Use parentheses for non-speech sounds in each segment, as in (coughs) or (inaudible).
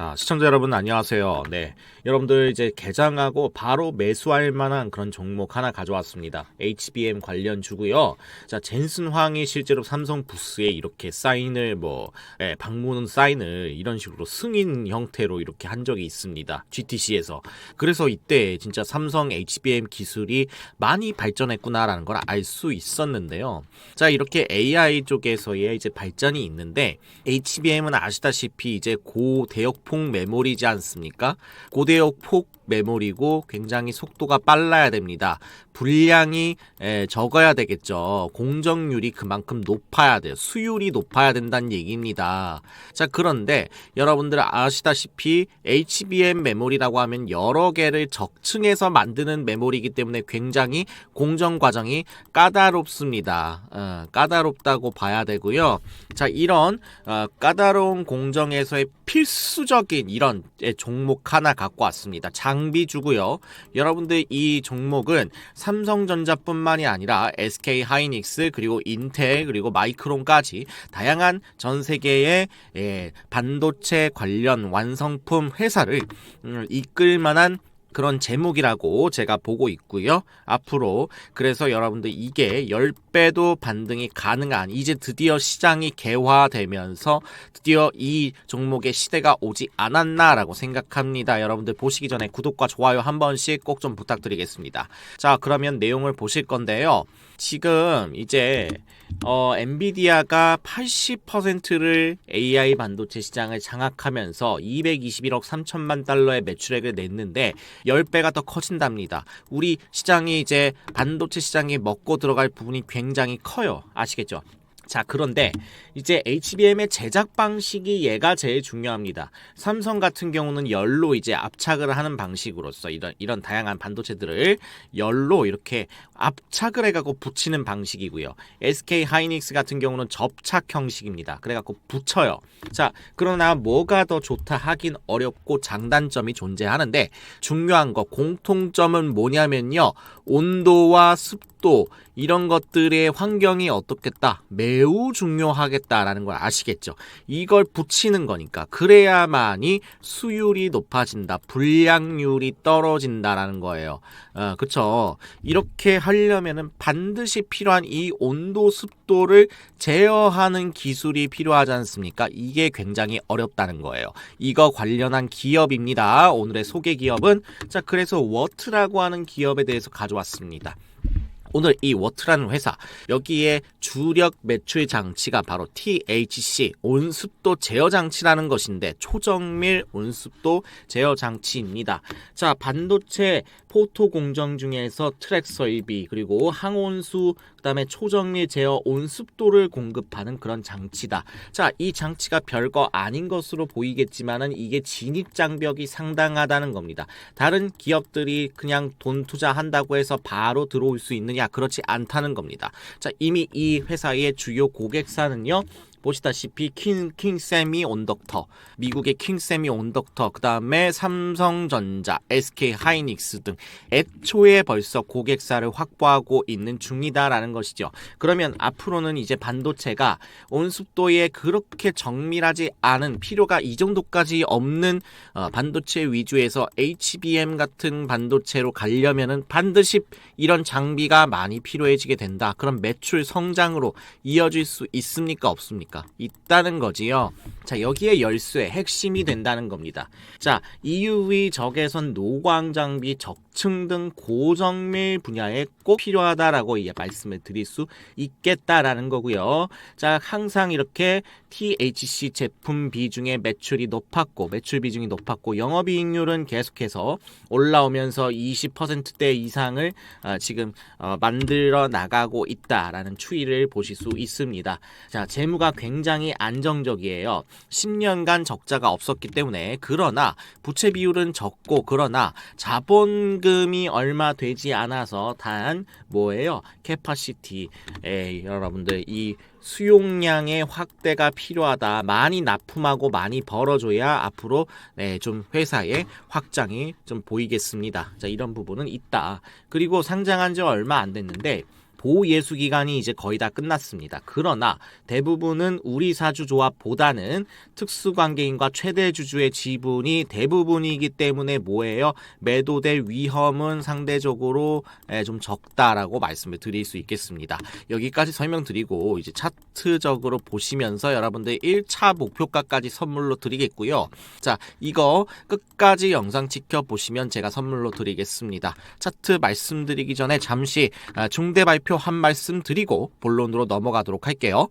아, 시청자 여러분 안녕하세요. 네. 여러분들 이제 개장하고 바로 매수할 만한 그런 종목 하나 가져왔습니다. HBM 관련 주고요. 자, 젠슨 황이 실제로 삼성 부스에 이렇게 사인을 뭐 예, 방문 사인을 이런 식으로 승인 형태로 이렇게 한 적이 있습니다. GTC에서. 그래서 이때 진짜 삼성 HBM 기술이 많이 발전했구나라는 걸 알 수 있었는데요. 자, 이렇게 AI 쪽에서의 이제 발전이 있는데 HBM은 아시다시피 이제 고 대역 폭 메모리지 않습니까? 고대역 폭 메모리고 굉장히 속도가 빨라야 됩니다. 분량이 에, 적어야 되겠죠. 공정률이 그만큼 높아야 돼요. 수율이 높아야 된다는 얘기입니다. 자, 그런데 여러분들 아시다시피 HBM 메모리라고 하면 여러 개를 적층해서 만드는 메모리이기 때문에 굉장히 공정 과정이 까다롭습니다. 어, 까다롭다고 봐야 되고요. 자, 이런 어, 까다로운 공정에서의 필수적인 이런 예, 종목 하나 갖고 왔습니다. 장 비주고요. 여러분들 이 종목은 삼성전자뿐만이 아니라 SK 하이닉스 그리고 인텔 그리고 마이크론까지 다양한 전 세계의 예, 반도체 관련 완성품 회사를 음, 이끌 만한 그런 제목이라고 제가 보고 있고요. 앞으로 그래서 여러분들 이게 10 배도 반등이 가능한 이제 드디어 시장이 개화되면서 드디어 이 종목의 시대가 오지 않았나라고 생각합니다. 여러분들 보시기 전에 구독과 좋아요 한 번씩 꼭 좀 부탁드리겠습니다. 자, 그러면 내용을 보실 건데요. 지금 이제 어, 엔비디아가 80%를 AI 반도체 시장을 장악하면서 221억 3천만 달러의 매출액을 냈는데 10배가 더 커진답니다. 우리 시장이 이제 반도체 시장에 먹고 들어갈 부분이 굉장히 커요. 아시겠죠? 자, 그런데 이제 HBM의 제작 방식이 얘가 제일 중요합니다. 삼성 같은 경우는 열로 이제 압착을 하는 방식으로서 이런 이런 다양한 반도체들을 열로 이렇게 압착을 해 갖고 붙이는 방식이고요. SK 하이닉스 같은 경우는 접착 형식입니다. 그래 갖고 붙여요. 자, 그러나 뭐가 더 좋다 하긴 어렵고 장단점이 존재하는데 중요한 거 공통점은 뭐냐면요. 온도와 습도 이런 것들의 환경이 어떻겠다 매우 중요하겠다라는 걸 아시겠죠? 이걸 붙이는 거니까. 그래야만이 수율이 높아진다 불량률이 떨어진다라는 거예요. 어, 그쵸? 이렇게 하려면은 반드시 필요한 이 온도 습 도를 제어하는 기술이 필요하지 않습니까? 이게 굉장히 어렵다는 거예요. 이거 관련한 기업입니다. 오늘의 소개 기업은 자 그래서 워트라고 하는 기업에 대해서 가져왔습니다 오늘 이 워트라는 회사 여기에 주력 매출 장치가 바로 THC 온습도 제어 장치라는 것인데 초정밀 온습도 제어 장치입니다. 자 반도체 포토 공정 중에서 트랙 설비 그리고 항온수 그다음에 초정밀 제어 온습도를 공급하는 그런 장치다. 자 이 장치가 별거 아닌 것으로 보이겠지만은 이게 진입 장벽이 상당하다는 겁니다. 다른 기업들이 그냥 돈 투자한다고 해서 바로 들어올 수 있 그렇지 않다는 겁니다. 자 이미 이 회사의 주요 고객사는요. 보시다시피 킹, 킹세미 온덕터, 미국의 킹세미 온덕터, 그 다음에 삼성전자, SK 하이닉스 등 애초에 벌써 고객사를 확보하고 있는 중이다라는 것이죠. 그러면 앞으로는 이제 반도체가 온습도에 그렇게 정밀하지 않은 필요가 이 정도까지 없는 어, 반도체 위주에서 HBM 같은 반도체로 가려면은 반드시 이런 장비가 많이 필요해지게 된다. 그럼 매출 성장으로 이어질 수 있습니까? 없습니까? 있다는 거지요. 자, 여기에 열쇠 핵심이 된다는 겁니다. 자, EUV 적외선 노광 장비 적 층 등 고정밀 분야에 꼭 필요하다라고 이제 말씀을 드릴 수 있겠다라는 거고요. 자, 항상 이렇게 THC 제품 비중의 매출이 높았고 매출 비중이 높았고 영업이익률은 계속해서 올라오면서 20%대 이상을 어, 지금 어, 만들어 나가고 있다라는 추이를 보실 수 있습니다. 자, 재무가 굉장히 안정적이에요. 10년간 적자가 없었기 때문에 그러나 부채 비율은 적고 그러나 자본금 이 얼마 되지 않아서 단 뭐예요? 캐파시티 에 여러분들 이 수용량의 확대가 필요하다. 많이 납품하고 많이 벌어줘야 앞으로 네, 좀 회사의 확장이 좀 보이겠습니다. 자, 이런 부분은 있다. 그리고 상장한 지 얼마 안 됐는데 보예수 기간이 이제 거의 다 끝났습니다. 그러나 대부분은 우리 사주 조합보다는 특수 관계인과 최대 주주의 지분이 대부분이기 때문에 뭐예요? 매도될 위험은 상대적으로 에, 좀 적다라고 말씀을 드릴 수 있겠습니다. 여기까지 설명드리고 이제 차트적으로 보시면서 여러분들 1차 목표가까지 선물로 드리겠고요. 자, 이거 끝까지 영상 지켜보시면 제가 선물로 드리겠습니다. 차트 말씀드리기 전에 잠시 아, 중대 발표 한 말씀 드리고 본론으로 넘어가도록 할게요.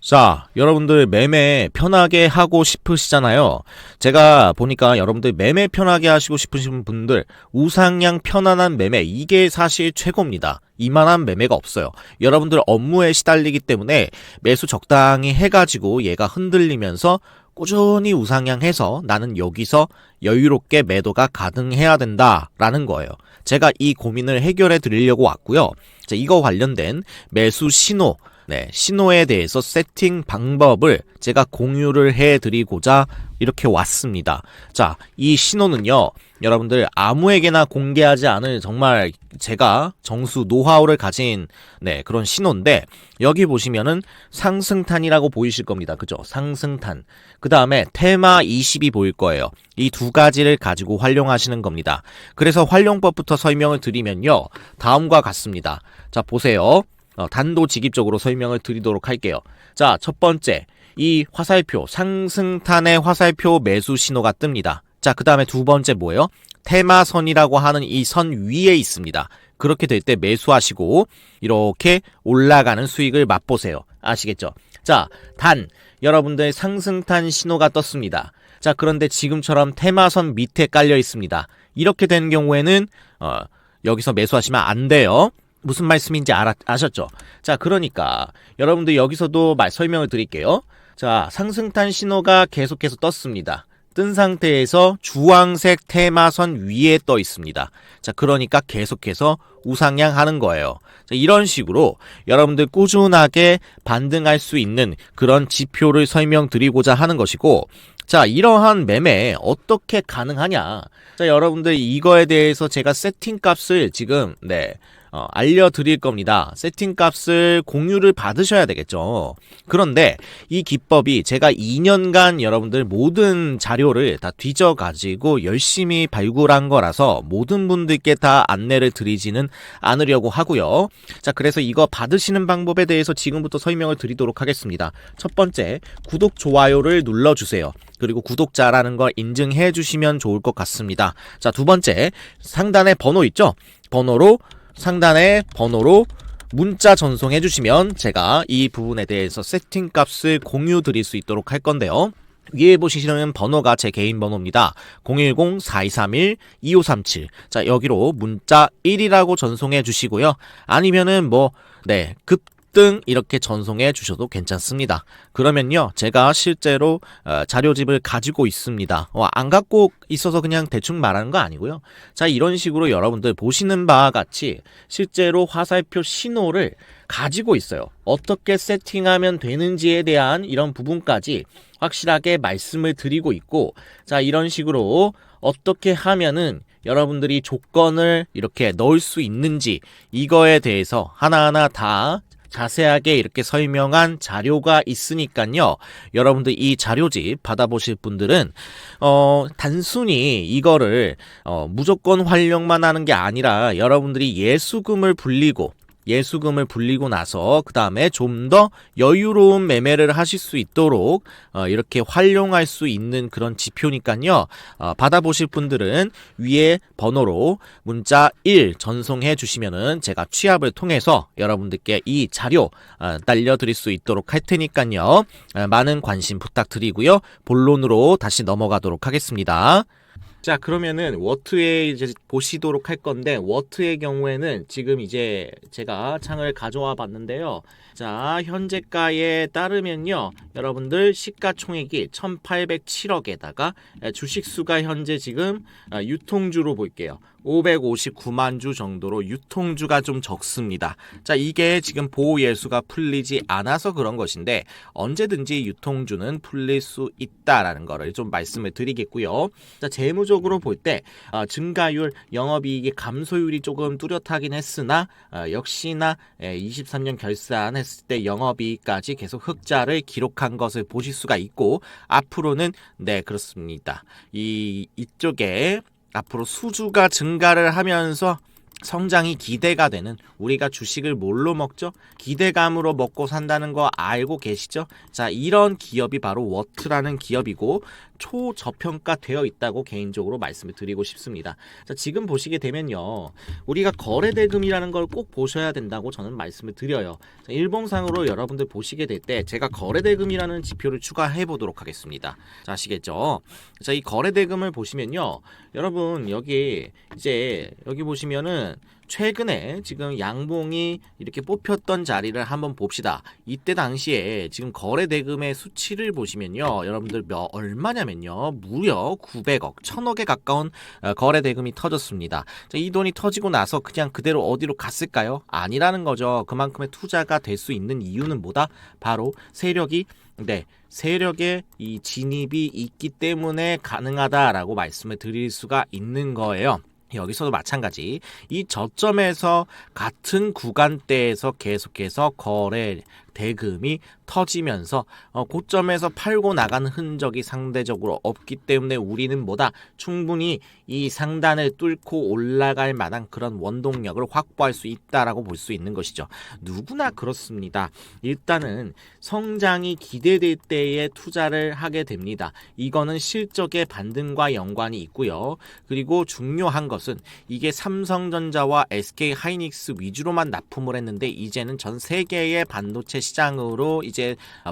자, 여러분들 매매 편하게 하고 싶으시잖아요. 제가 보니까 여러분들 매매 편하게 하시고 싶으신 분들 우상향 편안한 매매 이게 사실 최고입니다. 이만한 매매가 없어요. 여러분들 업무에 시달리기 때문에 매수 적당히 해가지고 얘가 흔들리면서 꾸준히 우상향해서 나는 여기서 여유롭게 매도가 가능해야 된다라는 거예요. 제가 이 고민을 해결해 드리려고 왔고요. 자, 이거 관련된 매수 신호 네, 신호에 대해서 세팅 방법을 제가 공유를 해 드리고자 이렇게 왔습니다. 자, 이 신호는요, 여러분들 아무에게나 공개하지 않을 정말 제가 정수 노하우를 가진 네, 그런 신호인데, 여기 보시면은 상승탄이라고 보이실 겁니다. 그죠? 상승탄. 그 다음에 테마 20이 보일 거예요. 이 두 가지를 가지고 활용하시는 겁니다. 그래서 활용법부터 설명을 드리면요, 다음과 같습니다. 자, 보세요. 어, 단도직입적으로 설명을 드리도록 할게요. 자, 첫 번째. 이 화살표, 상승탄의 화살표 매수 신호가 뜹니다. 자, 그 다음에 두 번째 뭐예요? 테마선이라고 하는 이 선 위에 있습니다. 그렇게 될 때 매수하시고, 이렇게 올라가는 수익을 맛보세요. 아시겠죠? 자, 단, 여러분들 상승탄 신호가 떴습니다. 자, 그런데 지금처럼 테마선 밑에 깔려 있습니다. 이렇게 된 경우에는, 어, 여기서 매수하시면 안 돼요. 무슨 말씀인지 알아, 아셨죠? 자, 그러니까 여러분들 여기서도 말 설명을 드릴게요. 자, 상승탄 신호가 계속해서 떴습니다. 뜬 상태에서 주황색 테마선 위에 떠 있습니다. 자, 그러니까 계속해서 우상향 하는 거예요. 자, 이런 식으로 여러분들 꾸준하게 반등할 수 있는 그런 지표를 설명드리고자 하는 것이고, 자, 이러한 매매 어떻게 가능하냐? 자, 여러분들 이거에 대해서 제가 세팅 값을 지금, 네, 어, 알려드릴 겁니다. 세팅 값을 공유를 받으셔야 되겠죠. 그런데 이 기법이 제가 2년간 여러분들 모든 자료를 다 뒤져가지고 열심히 발굴한 거라서 모든 분들께 다 안내를 드리지는 않으려고 하고요. 자, 그래서 이거 받으시는 방법에 대해서 지금부터 설명을 드리도록 하겠습니다. 첫 번째, 구독, 좋아요를 눌러주세요. 그리고 구독자라는 걸 인증해 주시면 좋을 것 같습니다. 자, 두 번째, 상단에 번호 있죠? 번호로 상단의 번호로 문자 전송해 주시면 제가 이 부분에 대해서 세팅 값을 공유 드릴 수 있도록 할 건데요. 위에 보시는 번호가 제 개인 번호입니다. 010-4231-2537. 자, 여기로 문자 1이라고 전송해 주시고요. 아니면은 뭐, 네, 급, 등 이렇게 전송해 주셔도 괜찮습니다. 그러면요, 제가 실제로 어, 자료집을 가지고 있습니다. 어, 안 갖고 있어서 그냥 대충 말하는 거 아니고요. 자, 이런 식으로 여러분들 보시는 바와 같이 실제로 화살표 신호를 가지고 있어요. 어떻게 세팅하면 되는지에 대한 이런 부분까지 확실하게 말씀을 드리고 있고, 자, 이런 식으로 어떻게 하면은 여러분들이 조건을 이렇게 넣을 수 있는지 이거에 대해서 하나하나 다 자세하게 이렇게 설명한 자료가 있으니까요. 여러분들 이 자료집 받아보실 분들은 어 단순히 이거를 어 무조건 활용만 하는 게 아니라 여러분들이 예수금을 불리고 예수금을 불리고 나서 그 다음에 좀 더 여유로운 매매를 하실 수 있도록 어, 이렇게 활용할 수 있는 그런 지표니까요. 어, 받아보실 분들은 위에 번호로 문자 1 전송해 주시면은 제가 취합을 통해서 여러분들께 이 자료 어, 날려드릴 수 있도록 할 테니까요. 어, 많은 관심 부탁드리고요. 본론으로 다시 넘어가도록 하겠습니다. 자 그러면은 워트에 이제 보시도록 할 건데 워트의 경우에는 지금 이제 제가 창을 가져와 봤는데요. 자 현재가에 따르면요 여러분들 시가총액이 1,807억에다가 주식 수가 현재 지금 아, 유통주로 볼게요. 559만 주 정도로 유통주가 좀 적습니다. 자, 이게 지금 보호 예수가 풀리지 않아서 그런 것인데 언제든지 유통주는 풀릴 수 있다라는 거를 좀 말씀을 드리겠고요. 자, 재무적으로 볼때 어, 증가율, 영업이익의 감소율이 조금 뚜렷하긴 했으나 어, 역시나 예, 23년 결산했을 때 영업이익까지 계속 흑자를 기록한 것을 보실 수가 있고 앞으로는 네 그렇습니다. 이 이쪽에 앞으로 수주가 증가를 하면서 성장이 기대가 되는 우리가 주식을 뭘로 먹죠? 기대감으로 먹고 산다는 거 알고 계시죠? 자, 이런 기업이 바로 워트라는 기업이고 초저평가 되어 있다고 개인적으로 말씀을 드리고 싶습니다. 자, 지금 보시게 되면요. 우리가 거래대금이라는 걸 꼭 보셔야 된다고 저는 말씀을 드려요. 자, 일봉상으로 여러분들 보시게 될 때 제가 거래대금이라는 지표를 추가해 보도록 하겠습니다. 자, 아시겠죠? 자, 이 거래대금을 보시면요. 여러분, 여기 이제 여기 보시면은 최근에 지금 양봉이 이렇게 뽑혔던 자리를 한번 봅시다. 이때 당시에 지금 거래 대금의 수치를 보시면요. 여러분들 몇 얼마냐면요. 무려 900억, 1000억에 가까운 어, 거래 대금이 터졌습니다. 자, 이 돈이 터지고 나서 그냥 그대로 어디로 갔을까요? 아니라는 거죠. 그만큼의 투자가 될 수 있는 이유는 뭐다? 바로 세력이 네, 세력의 이 진입이 있기 때문에 가능하다라고 말씀을 드릴 수가 있는 거예요. 여기서도 마찬가지. 이 저점에서 같은 구간대에서 계속해서 거래 대금이 터지면서 어, 고점에서 팔고 나간 흔적이 상대적으로 없기 때문에 우리는 뭐다 충분히 이 상단을 뚫고 올라갈 만한 그런 원동력을 확보할 수 있다라고 볼 수 있는 것이죠. 누구나 그렇습니다. 일단은 성장이 기대될 때에 투자를 하게 됩니다. 이거는 실적의 반등과 연관이 있고요. 그리고 중요한 것은 이게 삼성전자와 SK 하이닉스 위주로만 납품을 했는데 이제는 전 세계의 반도체 시장으로 이제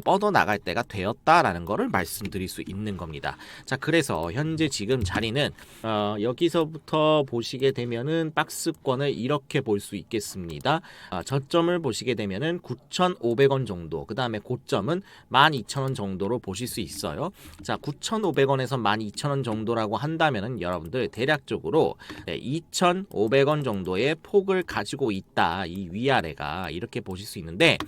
뻗어 나갈 때가 되었다라는 것을 말씀드릴 수 있는 겁니다. 자, 그래서 현재 지금 자리는 어, 여기서부터 보시게 되면은 박스권을 이렇게 볼 수 있겠습니다. 어, 저점을 보시게 되면은 9,500원 정도, 그 다음에 고점은 12,000원 정도로 보실 수 있어요. 자, 9,500원에서 12,000원 정도라고 한다면은 여러분들 대략적으로 네, 2,500원 정도의 폭을 가지고 있다. 이 위아래가 이렇게 보실 수 있는데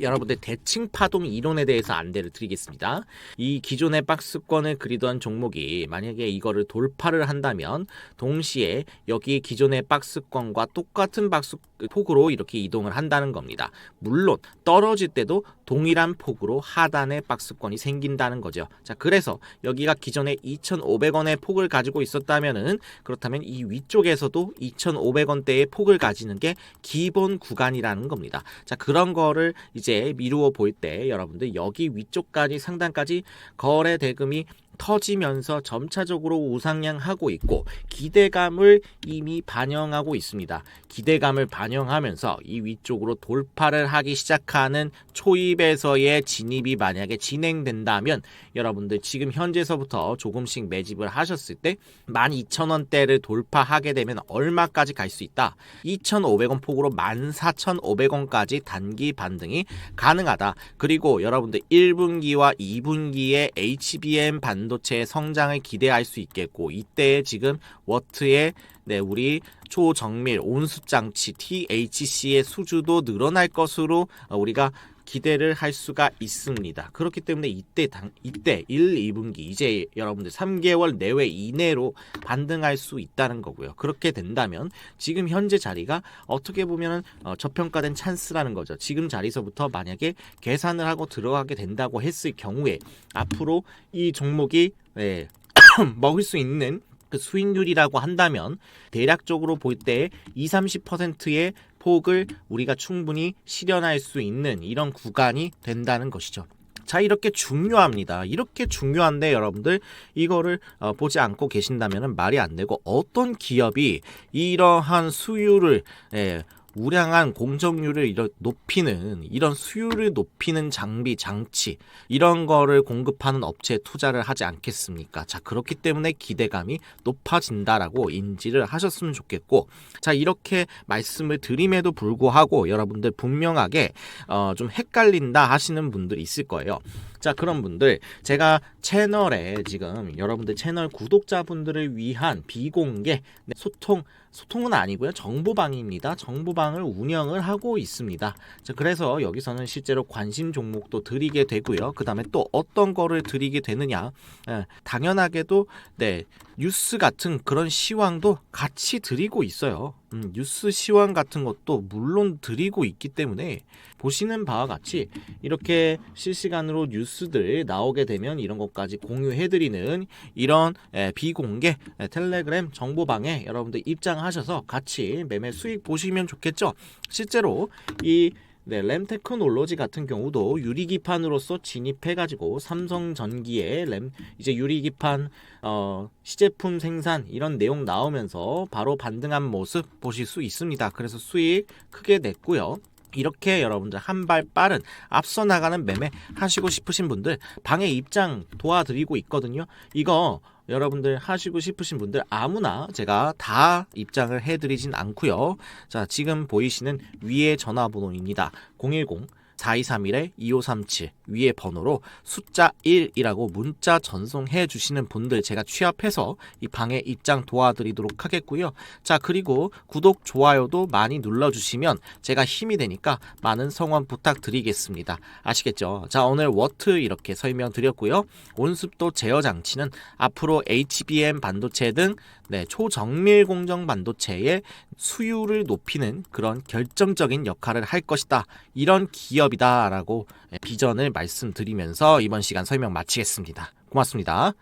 여러분들 대칭 파동 이론에 대해서 안대를 드리겠습니다. 이 기존의 박스권을 그리던 종목이 만약에 이거를 돌파를 한다면 동시에 여기 기존의 박스권과 똑같은 박스 폭으로 이렇게 이동을 한다는 겁니다. 물론 떨어질 때도 동일한 폭으로 하단에 박스권이 생긴다는 거죠. 자, 그래서 여기가 기존에 2,500원의 폭을 가지고 있었다면은 그렇다면 이 위쪽에서도 2,500원대의 폭을 가지는 게 기본 구간이라는 겁니다. 자, 그런 거를 이제 미루어 볼때 여러분들 여기 위쪽까지 상단까지 거래 대금이 터지면서 점차적으로 우상향하고 있고 기대감을 이미 반영하고 있습니다. 기대감을 반영하면서 이 위쪽으로 돌파를 하기 시작하는 초입에서의 진입이 만약에 진행된다면 여러분들 지금 현재서부터 조금씩 매집을 하셨을 때 12,000원대를 돌파하게 되면 얼마까지 갈 수 있다. 2,500원 폭으로 14,500원까지 단기 반등이 가능하다. 그리고 여러분들 1분기와 2분기에 HBM 반 도체의 성장을 기대할 수 있겠고 이때 지금 워트의 네, 우리 초정밀 온수 장치 THC의 수주도 늘어날 것으로 어, 우리가 기대를 할 수가 있습니다. 그렇기 때문에 이때 당 이때 1, 2분기 이제 여러분들 3개월 내외 이내로 반등할 수 있다는 거고요. 그렇게 된다면 지금 현재 자리가 어떻게 보면은 어, 저평가된 찬스라는 거죠. 지금 자리서부터 만약에 계산을 하고 들어가게 된다고 했을 경우에 앞으로 이 종목이 네, (coughs) 먹을 수 있는 그 수익률이라고 한다면 대략적으로 볼 때 20, 30%의 폭을 우리가 충분히 실현할 수 있는 이런 구간이 된다는 것이죠. 자 이렇게 중요합니다. 이렇게 중요한데 여러분들 이거를 어, 보지 않고 계신다면 말이 안 되고 어떤 기업이 이러한 수율을 예, 우량한 공정률을 높이는 이런 수율을 높이는 장비 장치 이런 거를 공급하는 업체에 투자를 하지 않겠습니까? 자 그렇기 때문에 기대감이 높아진다라고 인지를 하셨으면 좋겠고 자 이렇게 말씀을 드림에도 불구하고 여러분들 분명하게 어, 좀 헷갈린다 하시는 분들이 있을 거예요. 자, 그런 분들 제가 채널에 지금 여러분들 채널 구독자분들을 위한 비공개 네, 소통 소통은 아니고요. 정보방입니다. 정보방을 운영을 하고 있습니다. 자, 그래서 여기서는 실제로 관심 종목도 드리게 되고요. 그 다음에 또 어떤 거를 드리게 되느냐? 예, 당연하게도 네, 뉴스 같은 그런 시황도 같이 드리고 있어요. 음, 뉴스 시황 같은 것도 물론 드리고 있기 때문에 보시는 바와 같이 이렇게 실시간으로 뉴스들 나오게 되면 이런 것까지 공유해드리는 이런 에, 비공개 에, 텔레그램 정보방에 여러분들 입장하셔서 같이 매매 수익 보시면 좋겠죠. 실제로 이 네, 램테크놀로지 같은 경우도 유리기판으로서 진입해가지고 삼성전기에 램 이제 유리기판 어, 시제품 생산 이런 내용 나오면서 바로 반등한 모습 보실 수 있습니다. 그래서 수익 크게 냈고요. 이렇게 여러분들 한 발 빠른 앞서 나가는 매매 하시고 싶으신 분들 방에 입장 도와드리고 있거든요. 이거 여러분들 하시고 싶으신 분들 아무나 제가 다 입장을 해드리진 않고요. 자 지금 보이시는 위에 전화번호입니다. 010 4231-2537 위에 번호로 숫자 1이라고 문자 전송해 주시는 분들 제가 취합해서 이 방에 입장 도와드리도록 하겠고요. 자, 그리고 구독, 좋아요도 많이 눌러주시면 제가 힘이 되니까 많은 성원 부탁드리겠습니다. 아시겠죠? 자, 오늘 워트 이렇게 설명드렸고요. 온습도 제어 장치는 앞으로 HBM 반도체 등 네, 초정밀 공정 반도체의 수율을 높이는 그런 결정적인 역할을 할 것이다. 이런 기업이다라고 비전을 말씀드리면서 이번 시간 설명 마치겠습니다. 고맙습니다.